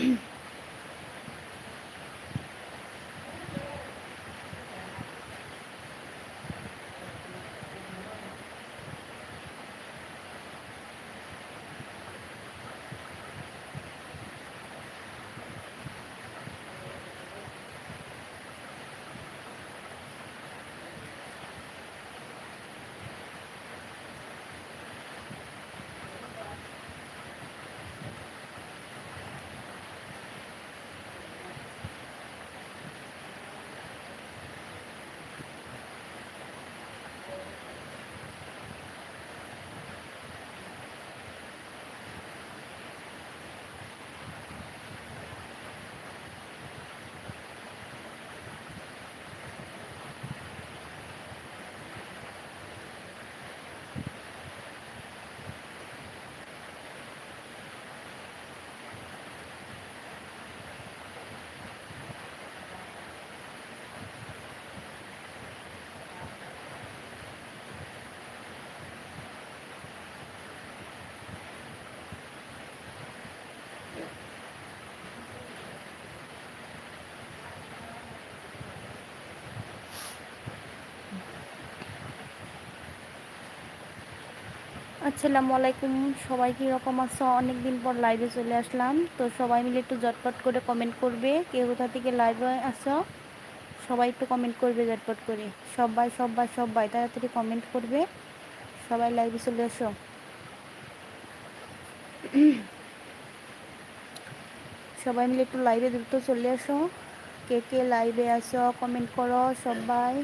Mm-hmm. আসসালামু আলাইকুম। সবাই কীরকম আছো? অনেক দিন পর লাইভে চলে আসলাম। তো সবাই মিলে একটু জটপট করে কমেন্ট করবে। কে কোথা থেকে লাইভে আসো সবাই একটু কমেন্ট করবে জটপট করে। সবাই সবাই সবাই তাড়াতাড়ি কমেন্ট করবে। সবাই লাইভে চলে আসো। সবাই মিলে একটু লাইভে দ্রুত চলে আসো। কে কে লাইভে আসো কমেন্ট করো সবাই।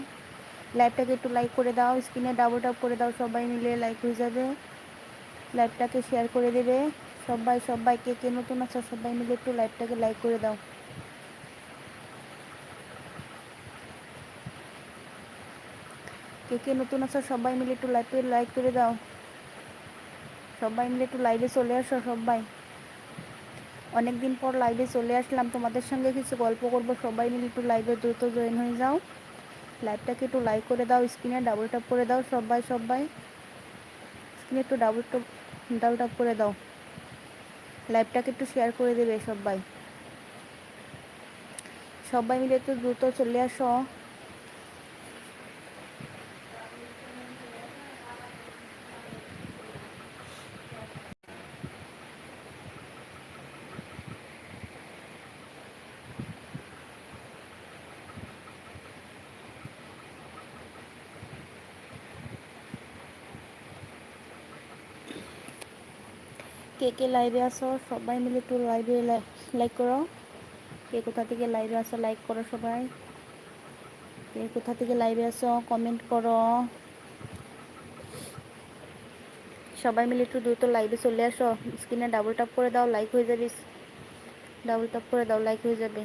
লাইভটাকে একটু লাইক করে দাও। স্ক্রিনে ডাবল টাপ করে দাও সবাই মিলে লাইক হয়ে যাবে। লাইভটাকে শেয়ার করে দেবে। সবাই সবাই কে কে নতুন আছো, সবাই মিলে একটু লাইভটাকে লাইক করে দাও। কে কে নতুন আছো, সবাই মিলে একটু লাইভে লাইক করে দাও। সবাই মিলে একটু লাইভে চলে আসো, সবাই। অনেক দিন পর লাইভে চলে আসলাম, তোমাদের সঙ্গে কিছু গল্প করব, সবাই মিলে একটু লাইভে দ্রুত জয়েন হয়ে যাও। লাইভটাকে একটু লাইক করে দাও স্ক্রিনে ডাবল ট্যাপ করে দাও, সবাই সবাই। স্ক্রিনে একটু ডাবল টপ ডাবল ট্যাপ করে দাও। লাইভটাকে একটু শেয়ার করে দেবে সবাই। সবাই মিলে একটু দ্রুত চলে আসো। কে কে লাইভে আসো সবাই মিলে একটু লাইভে লাইক করো। কে কোথা থেকে লাইভে আসো লাইক করো সবাই। কে কোথা থেকে লাইভে আসো কমেন্ট করো। সবাই মিলে একটু দ্রুত লাইভে চলে আসো। স্ক্রিনে ডাবল টাপ করে দাও লাইক হয়ে যাবে। ডাবল টাপ করে দাও লাইক হয়ে যাবে।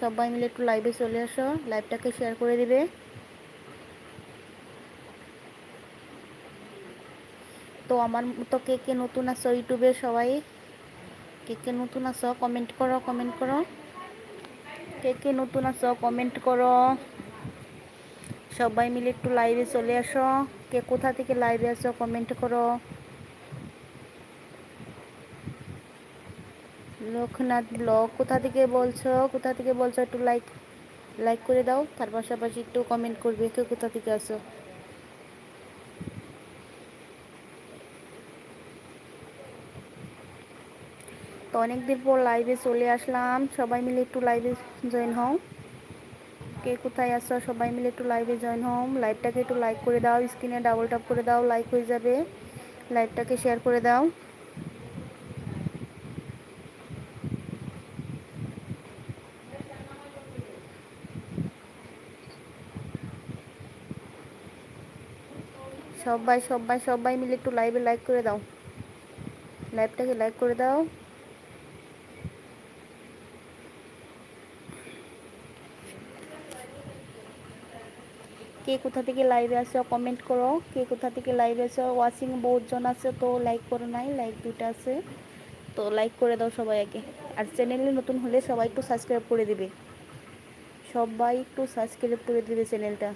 সবাই মিলে একটু লাইভে চলে আসো। লাইভটাকে শেয়ার করে দেবে। তো আমার মতো কে কে নতুন আছো ইউটিউবে সবাই? কে কে নতুন আছো কমেন্ট করো কমেন্ট করো। কে কে নতুন আছো কমেন্ট করো। সবাই মিলে একটু লাইভে চলে আসো। কে কোথা থেকে লাইভে আসো কমেন্ট করো। লোকনাথ ব্লগ, কোথা থেকে বলছো, কোথা থেকে বলছো একটু লাইক লাইক করে দাও। তার পাশাপাশি একটু কমেন্ট করবে, কে কোথা থেকে আসো। তো অনেকদিন পর লাইভে চলে আসলাম। সবাই মিলে একটু লাইভে জয়েন হও। কে কোথায় আসো সবাই মিলে একটু লাইভে জয়েন হও। লাইভটাকে একটু লাইক করে দাও। স্ক্রিনে ডাবল টাপ করে দাও। লাইক হয়ে যাবে। লাইভটাকে শেয়ার করে দাও। সবাই সবাই সবাই মিলে একটু লাইভে লাইক করে দাও। লাইভটাকে লাইক করে দাও। কে কোথা থেকে লাইভে আসো কমেন্ট করো। কে কোথা থেকে লাইভে আসো ওয়াচিং বহুতজন আছে, তো লাইক করো নাই লাইক দুইটা আছে। তো লাইক করে দাও সবাই আগে। আর চ্যানেলে নতুন হলে সবাই একটু সাবস্ক্রাইব করে দিবে। সবাই একটু সাবস্ক্রাইব করে দিবে চ্যানেলটা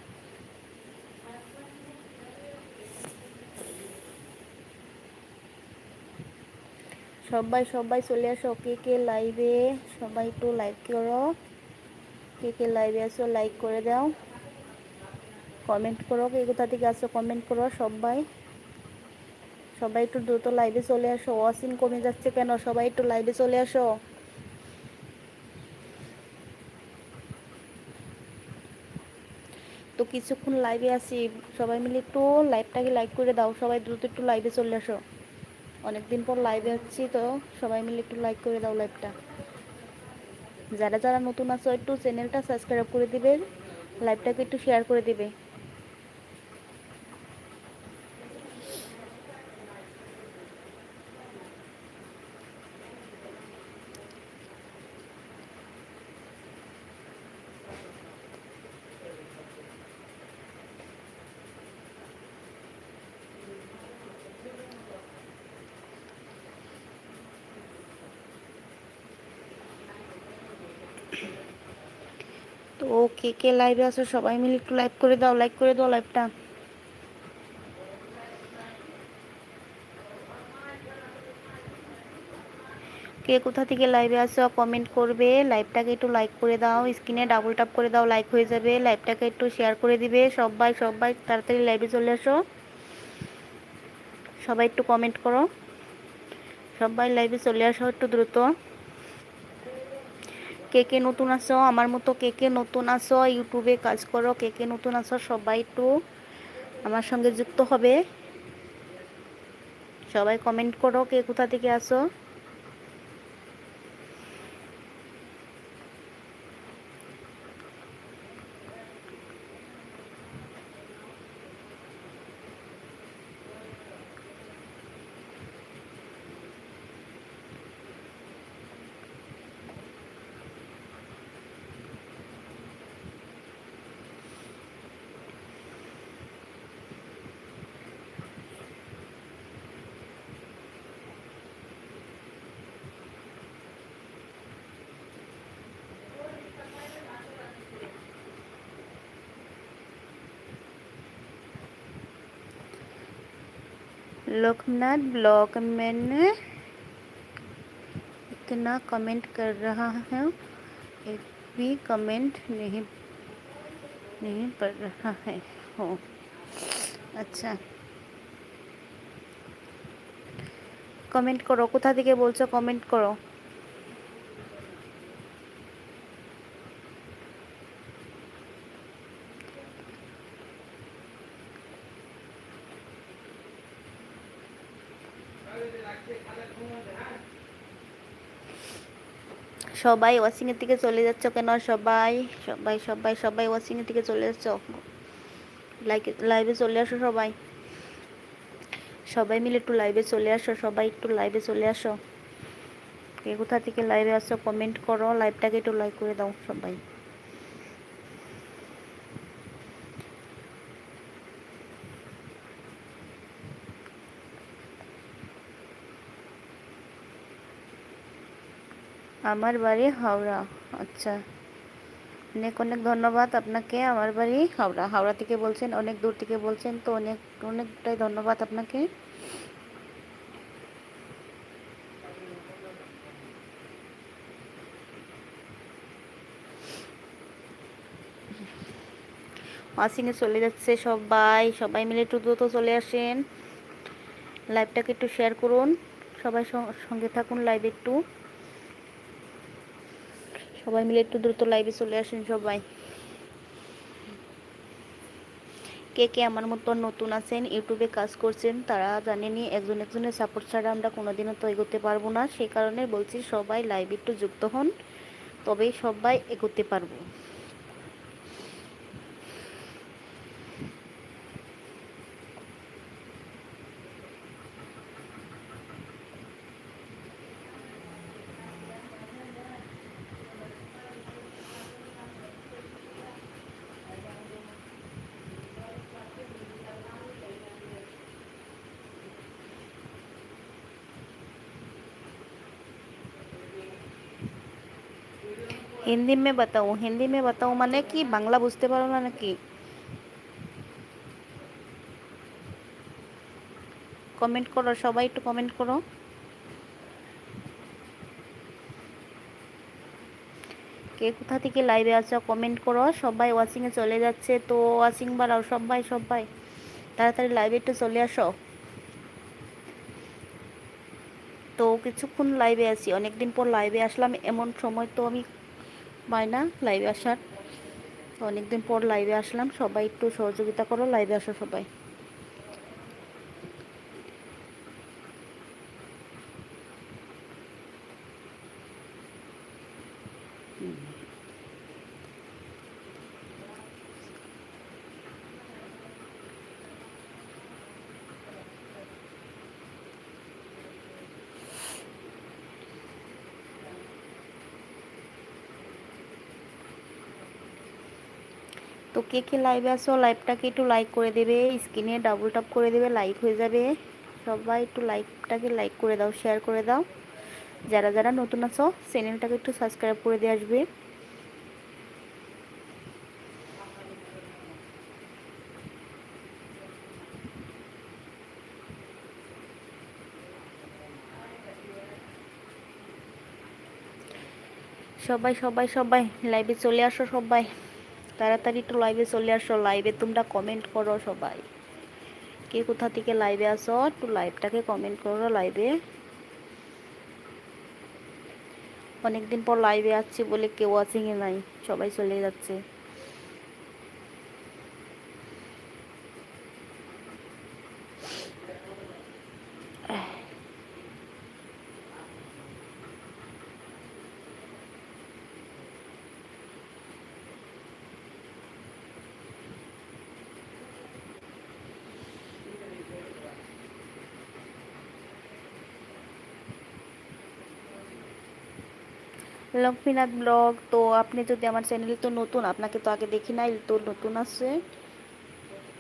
সবাই সবাই চলে আসো। কে কে লাইভে সবাই একটু লাইক করো। কে কে লাইভে আসো লাইক করে দাও। কমেন্ট করো কে কোথা থেকে আসো কমেন্ট করো, সবাই। সবাই একটু দ্রুত লাইভে চলে আসো। ওয়াসিন কমে যাচ্ছে কেন? সবাই একটু লাইভে চলে আসো। তো কিছুক্ষণ লাইভে আসি সবাই মিলে একটু লাইভটাকে লাইক করে দাও। সবাই দ্রুত একটু লাইভে চলে আসো। অনেকদিন পর লাইভে আসছি তো সবাই মিলে একটু লাইক করে দাও লাইভটা যারা যারা নতুন আছো, একটু চ্যানেলটা সাবস্ক্রাইব করে দিবে। লাইভটাকে একটু শেয়ার করে দিবে। তো কে কে লাইভে আছো? সবাই মিলে একটু লাইভ করে দাও লাইক করে দাও লাইভটা কে কোথা থেকে লাইভে আসো কমেন্ট করবে। লাইভটাকে একটু লাইক করে দাও স্ক্রিনে ডাবল টাপ করে দাও লাইক হয়ে যাবে। লাইভটাকে একটু শেয়ার করে দিবে। সবাই সবাই তাড়াতাড়ি লাইভে চলে আসো। সবাই একটু কমেন্ট করো। সবাই লাইভে চলে আসো একটু দ্রুত। কে কে নতুন আসো আমার মতো কে কে নতুন আসো ইউটিউবে কাজ করো কে কে নতুন আসো সবাই একটু আমার সঙ্গে যুক্ত হবে। সবাই কমেন্ট করো, কে কোথা থেকে আসো लोकनाथ ब्लॉग मैंने इतना कमेंट कर रहा है एक भी कमेंट नहीं नहीं पढ़ रहा है हो আচ্ছা কমেন্ট করো কোথা থেকে বলছো কমেন্ট করো সবাই ওয়াশিংয়ের দিকে চলে যাচ্ছ কেন? সবাই সবাই সবাই সবাই ওয়াশিংয়ের দিকে চলে যাচ্ছ? লাইক লাইভে চলে আসো সবাই। সবাই মিলে একটু লাইভে চলে আসো, সবাই একটু লাইভে চলে আসো। কে কোথা থেকে লাইভে আসো কমেন্ট করো। লাইভটাকে একটু লাইক করে দাও সবাই। আমার বাড়ি হাওড়া। আচ্ছা। অনেক অনেক ধন্যবাদ আপনাকে। আমার বাড়ি হাওড়া। হাওড়া থেকে বলছেন, অনেক দূর থেকে বলছেন, তো অনেক, অনেকটাই ধন্যবাদ আপনাকে। ওয়াশিংয়ে চলে যাচ্ছে সবাই। সবাই মিলে একটু দ্রুত চলে আসেন। লাইভটাকে একটু শেয়ার করুন। সবাই সঙ্গে থাকুন লাইভ একটু। সবাই মিলে একটু দ্রুত লাইভে চলে আসেন সবাই। কে কে আমার মতো নতুন আছেন, ইউটিউবে কাজ করছেন, তারা জানেনি একজন একজনের সাপোর্ট ছাড়া আমরা কোনোদিনও তো এগোতে পারব না। সেই কারণে বলছি সবাই লাইভ একটু যুক্ত হন, তবেই সবাই এগোতে পারব। হিন্দি মে বাতাও, হিন্দি মে বাতাও মানে কি? বাংলা বুঝতে পারো না নাকি? কমেন্ট করো, সবাই একটু কমেন্ট করো। কে কোথা থেকে লাইভে আছো কমেন্ট করো। সবাই ওয়াচিংয়ে চলে যাচ্ছে, তো ওয়াচিং বাড়াও, সবাই সবাই। তাড়াতাড়ি লাইভে একটু চলে আসো। তো কিছুক্ষণ লাইভে আছি, অনেকদিন পর লাইভে আসলাম, এমন সময় তো আমি পাই না লাইভে আসার। অনেকদিন পর লাইভে আসলাম। সবাই একটু সহযোগিতা করো লাইভে আসো সবাই। তো কে কে লাইভে আসো লাইভটাকে একটু লাইক করে দেবে স্ক্রিনে ডাবল টাপ করে দেবে লাইক হয়ে যাবে। সবাই একটু লাইকটাকে লাইক করে দাও শেয়ার করে দাও। যারা যারা নতুন আছো চ্যানেলটাকে একটু সাবস্ক্রাইব করে দিয়ে আসবে। সবাই সবাই সবাই লাইভে চলে আসো সবাই। তাড়াতাড়ি একটু লাইভে চলে আসো লাইভে তোমরা কমেন্ট করো সবাই। কে কোথা থেকে লাইভে আসো, একটু লাইভটাকে কমেন্ট করো লাইভে অনেকদিন পর লাইভে আসছি বলে কেউ আছে কি নাই, সবাই চলে যাচ্ছে। লক্ষ্মীনাথ ব্লগ, তো আপনি যদি আমার চ্যানেল তো নতুন, আপনাকে তো আগে দেখি নাই, তো নতুন আছে।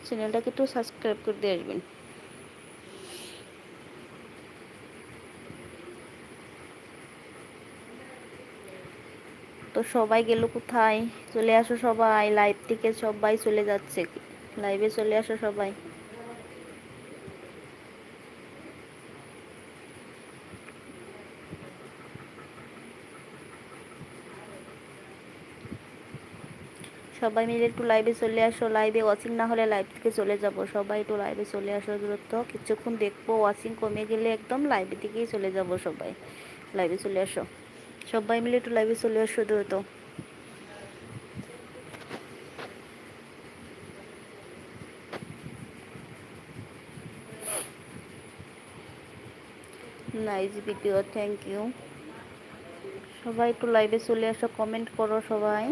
চ্যানেলটাকে একটু সাবস্ক্রাইব করে দিয়ে আসবেন। তো সবাই গেল কোথায়? চলে আসো সবাই লাইভ থেকে সবাই চলে যাচ্ছে। লাইভে চলে আসো সবাই। সবাই মিলে একটু লাইভে চলে আসো। লাইভে ওয়াচিং না হলে লাইভ থেকে চলে যাব। সবাই একটু লাইভে চলে আসো দূরত্ব। কিছুক্ষণ দেখব ওয়াচিং কমে গেলে একদম লাইভে দিকেই চলে যাব সবাই। লাইভে চলে আসো। সবাই মিলে একটু লাইভে চলে আসো দ্রুত নাইস ভিডিও থ্যাংক ইউ সবাই একটু লাইভে চলে আসো কমেন্ট করো সবাই।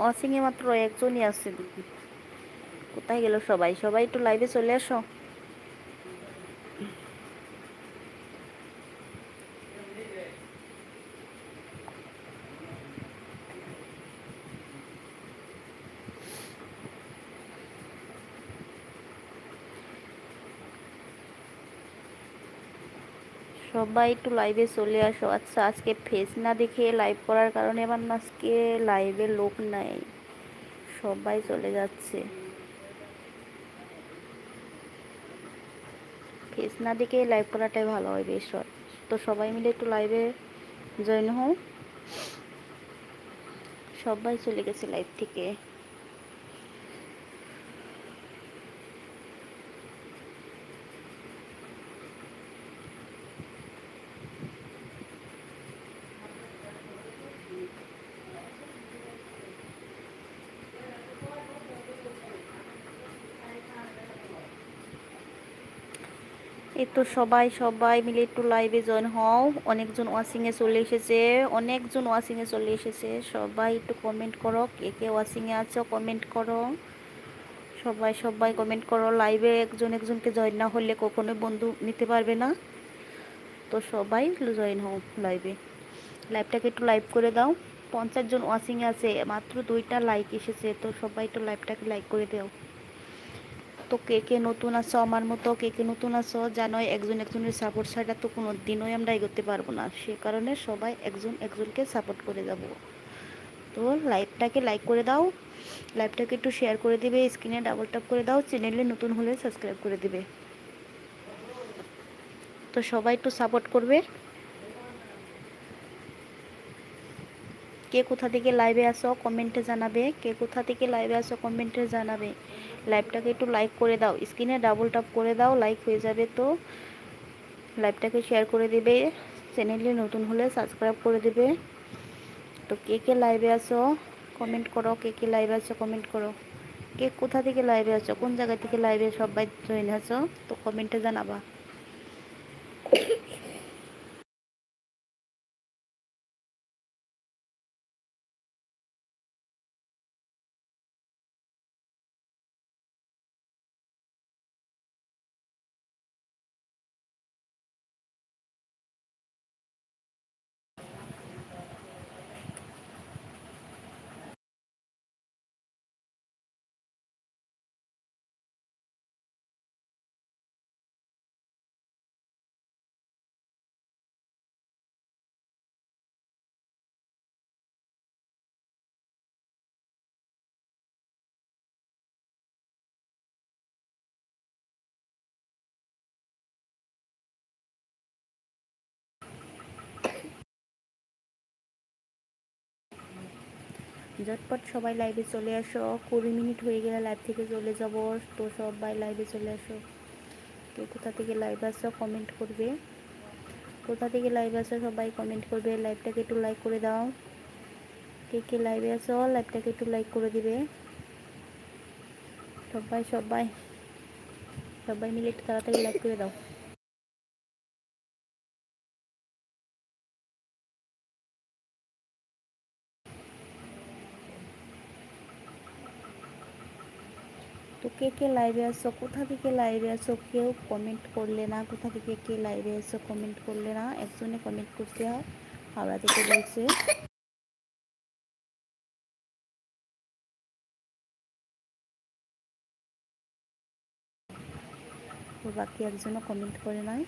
ওয়াশিংয়ে মাত্র একজনই আছে কোথায় গেল সবাই? সবাই একটু লাইভে চলে আসো। সবাই একটু লাইভে চলে আসো। আচ্ছা আজকে ফেস না দেখে লাইভ করার কারণে আমার আজকে লাইভে লোক নাই। সবাই চলে যাচ্ছে। ফেস না দেখে লাইভ করাটাই ভালো হয় বেশ তো সবাই মিলে একটু লাইভে জয়েন হও। সবাই চলে গেছে লাইভ থেকে। তো সবাই সবাই মিলে একটু লাইভে জয়েন হও। অনেকজন ওয়াশিংয়ে চলে এসেছে। অনেকজন ওয়াশিংয়ে চলে এসেছে। সবাই একটু কমেন্ট করো। কে কে ওয়াশিংয়ে আছো কমেন্ট করো। সবাই সবাই কমেন্ট করো। লাইভে একজন একজনকে জয়েন না হলে কখনো বন্ধু নিতে পারবে না। তো সবাই জয়েন হও লাইভে লাইভটাকে একটু লাইভ করে দাও। পঞ্চাশ জন ওয়াশিংয়ে আছে। মাত্র দুইটা লাইক এসেছে। তো সবাই একটু লাইভটাকে লাইক করে দাও। তো কে কে নতুন আছো, আমার মতো কে কে নতুন আছো, জানোই একজন একজনের সাপোর্ট ছাড়া তো কোনো দিনই আমরা এগোতে পারব না। সে কারণে সবাই একজন একজনকে সাপোর্ট করে যাব। তো লাইভটাকে লাইক করে দাও লাইভটাকে একটু শেয়ার করে দিবে স্ক্রিনে ডাবল ট্যাপ করে দাও চ্যানেলে নতুন হলে সাবস্ক্রাইব করে দিবে। তো সবাই একটু সাপোর্ট করবে। কে কোথা থেকে লাইভে আসো কমেন্টে জানাবে। কে কোথা থেকে লাইভে আসো কমেন্টে জানাবে। লাইভটাকে একটু লাইক করে দাও। স্ক্রিনে ডাবল টাপ করে দাও লাইক হয়ে যাবে তো। লাইভটাকে শেয়ার করে দেবে। চ্যানেলে নতুন হলে সাবস্ক্রাইব করে দেবে। তো কে কে লাইভে আসো কমেন্ট করো। কে কে লাইভে আসো কমেন্ট করো। কে কোথা থেকে লাইভে আসো, কোন জায়গা থেকে লাইভে সবাই জয়েন আছো, তো কমেন্টে জানাবা। ঝটপট সবাই লাইভে চলে আসো। কুড়ি মিনিট হয়ে গেলে লাইভ থেকে চলে যাব। তো সবাই লাইভে চলে আসো। তো কোথা থেকে লাইভ আসো কমেন্ট করবে। কোথা থেকে লাইভ আসো সবাই কমেন্ট করবে। লাইভটাকে একটু লাইক করে দাও। কে কে লাইভে আসো লাইভটাকে একটু লাইক করে দিবে। সবাই সবাই সবাই মিলে একটু তাড়াতাড়ি লাইক করে দাও। তো কে কে লাইভে আসছো কোথা থেকে লাইভে আসো কেউ কমেন্ট করলে না। কোথা থেকে কে লাইভে আসছো কমেন্ট করলে না। একজনে কমেন্ট করতে হয়। হাওড়া থেকে বলছে। বাকি একজনও কমেন্ট করে নাই।